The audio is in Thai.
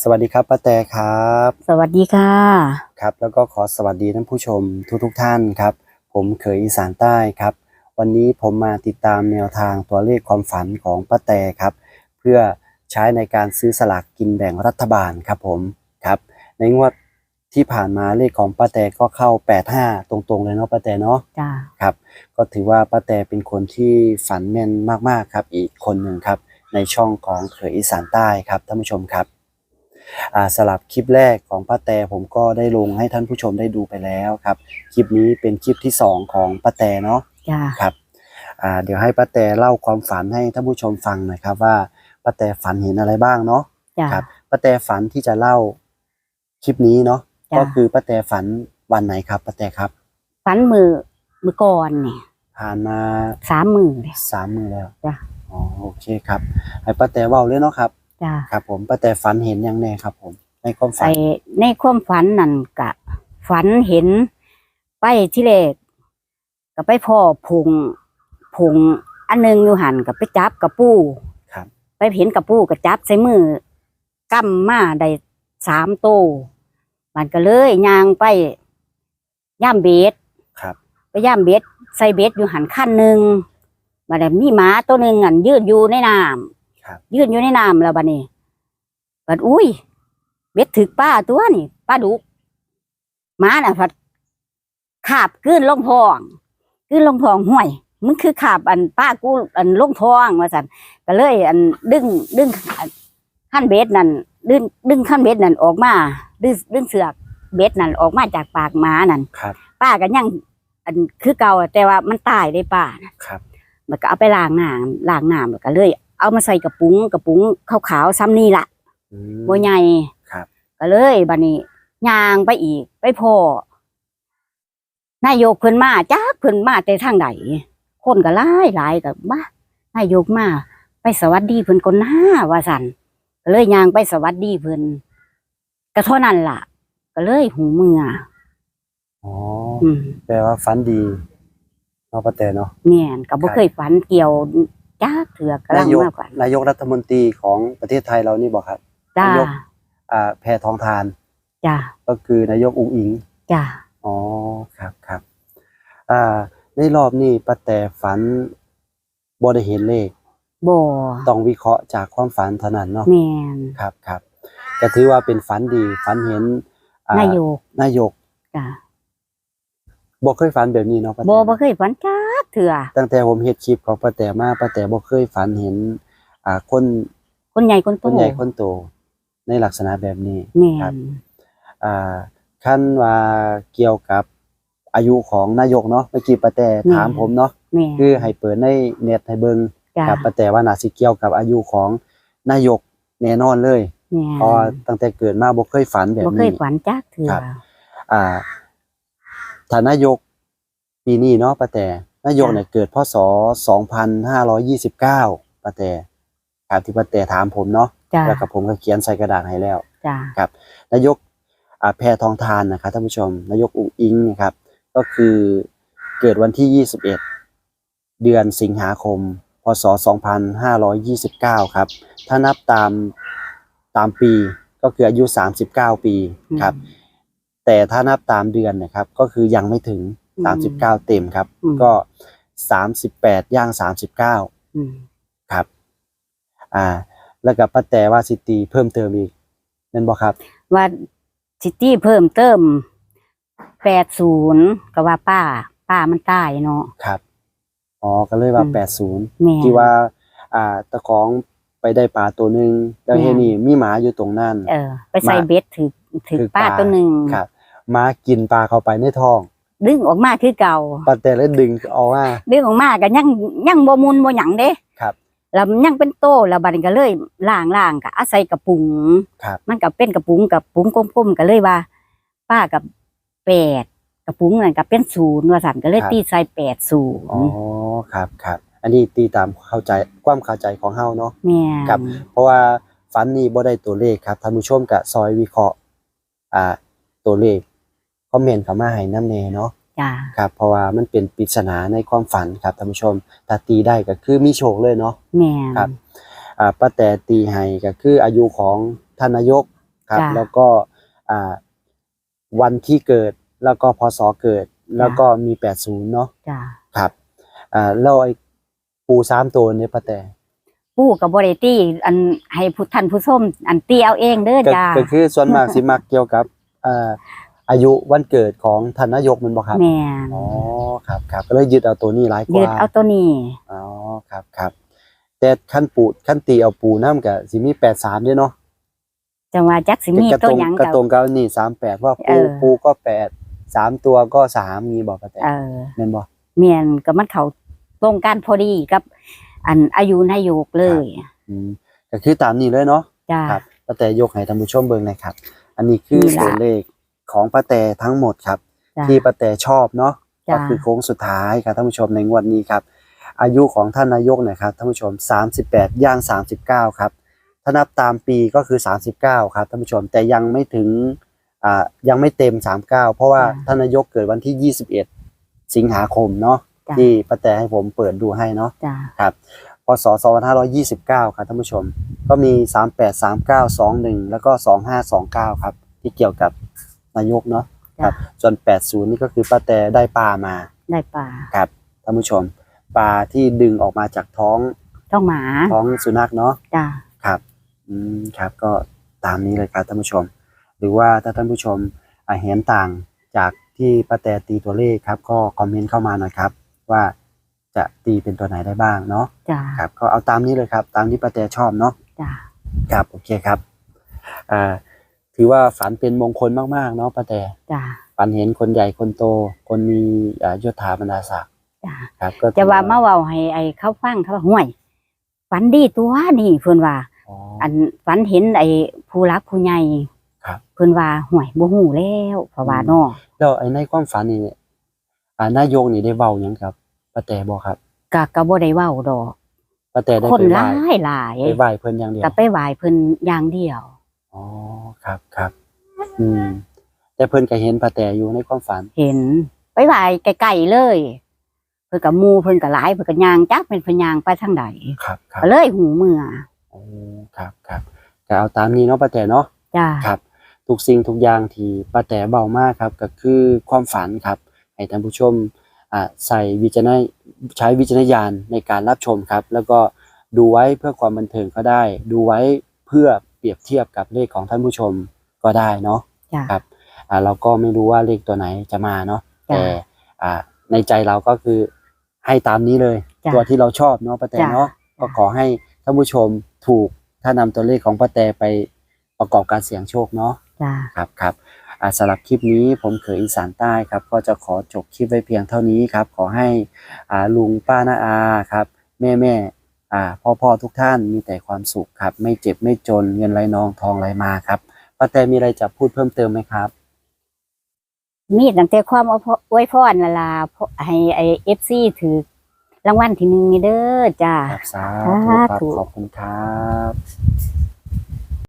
สวัสดีครับป้าแตครับ สวัสดีค่ะ ครับ แล้วก็ขอสวัสดีท่านผู้ชมทุกๆทท่านครับ ผมเขยอีสานใต้ครับ วันนี้ผมมาติดตามแนวทางตัวเลขความฝันของป้าแตครับ เพื่อใช้ในการซื้อสลากกินแบ่งรัฐบาลครับผมครับ ในงวดที่ผ่านมาเลขของป้าแตก็เข้า 85 ตรงๆ เลยเนาะป้าแตเนาะจ้าครับ ก็ถือว่าป้าแตเป็นคนที่ฝันแม่นมากๆครับ อีกคนหนึ่งครับ ในช่องของเขยอีสานใต้ครับท่านผู้ชมครับอ่า สลับคลิปแรกของป้าแตผมก็ได้ลงให้ท่านผู้ชมได้ดูไปแล้วครับ คลิปนี้เป็นคลิปที่สองของป้าแตเนาะจ้าครับอ่าเดี๋ยวให้ป้าแตเล่าความฝันให้ท่านผู้ชมฟังหน่อยครับ ว่าป้าแตฝันเห็นอะไรบ้างเนาะจ้าครับป้าแตฝันที่จะเล่าคลิปนี้เนาะจ้ะก็คือป้าแตฝันวันไหนครับป้าแตครับ ฝันมือมือก่อนเนี่ยผ่านมาสามมือเลยสามมือแล้วจ้ะอ๋อโอเคครับ ให้ป้าแตเว้าเลยเนาะครับ จ้าครับ ผมป้าแตฝันเห็นยังแน่ครับ ผม ในความฝัใส่นในความฝันนั่นกะ ฝันเห็น ไปที่เลกก็ไปพ่อผงผงอันหนึงอยู่หันกับไปจับกับปูครับ ไปเห็นกับปูกับจับใส่มือกำมาได้สามโตวมันก็เลยย่างไปย่ามเบสครับ ไปย่ามเบ็ดใส่เบ็ดอยู่หันขั้นหนึ่งบัดนี้มีหมาตัวหนึ่งอันยืดอยู่ในน้ ครับำยืดอยู่ในน้ำแล้วบัดนี้บัดอุ้ยเบ็ดถึกป้าตัวนี่ป้าดุกหมาน่ะพัดขาบกื้นลงทองกื้นลงทองห่วยมันคือขาบอันป้ากูอันลงทองว่าสันก็เลย อันดึงดึงขั้นเบ็ดนั่นดึงดึงขั้นเบ็ดนั่นออกมาดึงดึงเสือกเบ็ดนั่นออกมาจากปากหมานั่นครับ ป้าก็ยังอันคือเก่าอะแต่ว่ามันตายได้ป้านะครับมันก็เอาไปล้างน้ำล้างน้ำแล้วก็เลย เอามาใส่กระปุงกระปุงขาวๆซ้ำนี่ละอืม บัวใหญ่ครับ ก็เลยบัดนี้ย่างไปอีก ไปพ่อนายกเพิ่นมาจ้าเพิ่นมาแต่ทางไหนคนก็หลายหลายกับบ้านายกมาไปสวัสดีเพิ่นก่อนหน้าว่าสันก็เลยย่างไปสวัสดีเพิ่นก็เท่านั้นล่ะ ก็เลยหูเมืออ๋ออืม แปลว่าฝันดีเนาะป้าแตเนาะ แม่นก็บ่ครับเคยฝันเกี่ยว จ้าเถือกกำลันางยกมากกว่านายกรัฐมนตรีของประเทศไทยเรานี่บอกครับ จ้านายก อ่าแพทองทานจ้าก็คือนายกอุงอิง จ้าอ๋อครับครับอ่าในรอบนี้ป้าแตฝันบ่ได้เห็นเลข บ่ต้องวิเคราะห์จากความฝันเท่านั้นเนาะแม่นครับครับก็ถือว่าเป็นฝันดีฝันเห็นอ่นายกนายกจ้าบ่เคยฝันแบบนี้เนาะป้าแตบ่บ่เคยฝันจ้า เถือตั้งแต่ผมเฮ็ดคลิปของป้าแตมาป้าแตบ่เคยฝันเห็น อ่าคนคนใหญ่คนโตคนใหญ่คนโต ในลักษณะแบบนี้แม่ครับนอ่าขั้นว่าเกี่ยวกับอายุของนายกเนาะเมื่อกี้ป้าแตถามผมเนาะแม่คือให้เปิดในเน็ตให้เบิ่งจ้าครับป้าแตว่าน่าสิเกี่ยวกับอายุของนายกแน่นอนเลยแม่เพราะว่าตั้งแต่เกิดมาบ่เคยฝันแบบบ่เคนี้ยฝันจ้าเถือครับ อ่าฐานายกปีนี้เนาะป้าแต่ นายกเนี่ยเกิดพศ2529ป้าแต่ครับที่ป้าแต่ถามผมเนาะจ้าแล้วกับผมก็เขียนใส่กระดาษให้แล้ว จ้านายกอ่าแพทองทานนะครับท่านผู้ชม นายกอุ๋งอิงนะครับ ก็คือเกิดวันที่ 21 เดือนสิงหาคม พศ 2529 ครับ ถ้านับตามตามปีก็คืออายุ 39 ปีครับ แต่ถ้านับตามเดือนนะครับ ก็คือยังไม่ถึง อืม39เต็มครับ อืม ก็38ย่าง39อืมครับ อ่า แล้วกับป้าแต่ว่าสิตีเพิ่มเติมอีกนั่นบอกครับ ว่าซิตี้เพิ่มเติม80ก็ว่าป้า ป้ามันตายเนาะ ครับอ๋อก็เลยว่าอืม แปดศูนย์แม่ ที่ว่า อ่าตะของไปได้ปลาตัวหนึ่งแล้วแม่เฮนี่มีหมาอยู่ตรงนั้น เออ ไปใส่มาเบ็ดถือถือถือป้าปลาตัวหนึ่งครับหมากินปลาเข้าไปในท้อง ดึงออกมาคือเก่าป้าแต่เลยดึงออกมาดึงออกมาก็ยังยังบ่มุนบ่หยังเด้ครับแล้วมันยังเป็นโตแล้วบัดนี้ก็เลยล่างๆก็อาศัยกระปุงครับมันก็เป็นกระปุงกับปุงกลมๆก็เลยว่า ป้ากับแปดกระปุงนั่นก็เป็นศูนย์ว่าสั่นก็เลยตีใส่แปดศูนอ๋อย์ครับครับอันนี้ตีตามเข้าใจความเข้าใจของเฮาเนาะแม่นครับ เพราะว่าฟันนี่บ่ได้ตัวเลขครับท่านผู้ชมกะซอยวิเคราะห์อ่าตัวเลขค อมเมนต์เข้ามาให้น้ำแน่เนาะจ้าครับเพราะว่ามันเป็นปริศนาในความฝันครับท่านผู้ชมถ้าตีได้ก็คือมีโชคเลยเนาะแม่น ครับอ่าป้าแต่ตีให้ก็คืออายุของท่านนายกครับ จ้ะ แล้วก็อ่าวันที่เกิดแล้วก็พศเกิด แล้วก็มีแปดศูนย์เนาะจ้าครับอ่าแล้วไอ้ปูสามตัวเนี่ยป้าแต่ ปู่กับบริตี้อันให้ผู้ท่านผู้ชมอันตีเอาเองเด้อก็จ้า ก็คือส่วนมากสิมักเกี่ยวกับอ่า อายุวันเกิดของท่านนายกแมันบ่ครับแม่นอ๋อครับครับก็เลยยึดเอาตัวนี้หลายกยืดว่าเอาตัวนี้อ๋อครับครับแต่ขั้นปูขั้นตีเอาปูน้ำกับสิมีแปดสามด้วยเนาะจังว่าจักสิมีกระตัตวรงหยังกระกับตรงกับนี่สามแปดว่าเอปูอปูก็แปดสามตัวก็สามมีบอกป้าแต่เออแม่นบ่เมียนก็มันเขาตรงกันพอดีกับ อันอายุนายกเลยอืมก็คือตามนี้เลยเนาะจ้าครับป้าแต่ยกให้ท่านผู้ชมเบิ่งหนะครับ อันนี้คือนี่ล่ะตัวเลข ของป้าแต่ทั้งหมดครับ จ้าที่ป้าแต่ชอบเนาะจ้ะ ก็คือโค้งสุดท้ายครับท่านผู้ชมในงวดนี้ครับ อายุของท่านนายกนะครับท่านผู้ชม 38 ย่าง 39 ครับถ้านับตามปีก็คือ 39 ครับท่านผู้ชมแต่ยังไม่ถึงอ่ายังไม่เต็ม 39 เพราะว่าท่านนายกเกิดวันที่ 21 สิงหาคมเนาะจ้ะ ที่ป้าแต่ให้ผมเปิดดูให้เนาะ จ้าครับพศ2529 ครับท่านผู้ชม ก็มี 38 39 21 แล้วก็ 2529 ครับ ที่เกี่ยวกับ นายกเนาะครับ ส่วน 80 นี่ก็คือป้าแต่ได้ปลามาได้ป่าครับท่านผู้ชมปลาที่ดึงออกมาจากท้องต้องหมาท้องสุนัขเนาะจ้าครับอืมครับก็ตามนี้เลยครับท่านผู้ชม หรือว่าถ้าท่านผู้ชมอ่าเห็นต่างจากที่ป้าแต่ตีตัวเลขครับ ก็คอมเมนต์เข้ามาหน่อยครับ ว่าจะตีเป็นตัวไหนได้บ้างเนาะจ้าครับ ก็เอาตามนี้เลยครับ ตามที่ป้าแต่ชอบเนาะจ้าครับโอเคครับอ่า ถือว่าฝันเป็นมงคลมากๆเนาะป้าแต่จ้าฝันเห็นคนใหญ่คนโต คนมีอ่ายศถาบรรดาศักดิ์จ้าครับ ก็ถือจะว่ามาเว้าให้ไอ้เขาฟังเขาว่าห่วยฝันดีตัวนี่เพิ่นว่าอ๋ออันฝันเห็นไอ้ผู้รักผู้ใหญ่ครับเพิ่นว่าห่วยบ่ฮู้แล้วเพราะว่าเนาะแล้วไอ้ในความฝันนี่อ่านายกนี่ได้เว้าหยังครับป้าแต่บอกครับก็ก็บ่ได้เว้าดอกป้าแต่ได้คนไปไหหว้ลายหลายไปไหว้เพิ่นอย่างเดียวก็ไปไหว้เพิ่นอย่างเดียว อ๋อครับครับอืมแต่เพิ่นก็เห็นป้าแต่อยู่ในความฝัน เห็นไปไหว้ไกลๆเลย เพิ่นก็หมู่เพิ่นก็หลายเพิ่นก็ย่างจักเป็นเพิ่นย่างไปทางใดครับครับก็เลยหูเมื่อโอ้ครับครับก็เอาตามนี้เนาะป้าแต่เนาะจ้าครับทุกสิ่งทุกอย่างที่ป้าแต่เบามากครับ ก็คือความฝันครับ ให้ท่านผู้ชมอ่าใส่วิจารณใช้วิจารณญาณในการรับชมครับ แล้วก็ดูไว้เพื่อความบันเทิงก็ได้ ดูไว้เพื่อเป รียบเทียบกับเลขของท่านผู้ชมก็ได้เนาะจ้าครับอ่าเราก็ไม่รู้ว่าเลขตัวไหนจะมาเนาะจ้ะแต่อ่าในใจเราก็คือให้ตามนี้เลย จ้ะตัวที่เราชอบเนาะป้าแตจ้ะ เนาะก็ขอให้ท่านผู้ชมถูกถ้านำตัวเลขของป้าแตไปประกอบการเสี่ยงโชคเนาะ จ้าครับครับอ่าสำหรับคลิปนี้ผมเขยอีสานใต้ครับ ก็จะขอจบคลิปไว้เพียงเท่านี้ครับ ขอให้อ่าลุงป้าน้าอาครับ แม่แม่ อ่าพ่อพ่อทุกท่านมีแต่ความสุขครับ ไม่เจ็บไม่จนเงินไหลนองทองไหลมาครับป้าแตมีอะไรจะพูดเพิ่มเติมไหมครับ มีตั้งแต่ความอวยพรนั่นล่ะให้ไอ้ FC ถือรางวัลที่หนึ่งนี่เด้อจ้าครับสาสาธุครับธุขอบคุณครับ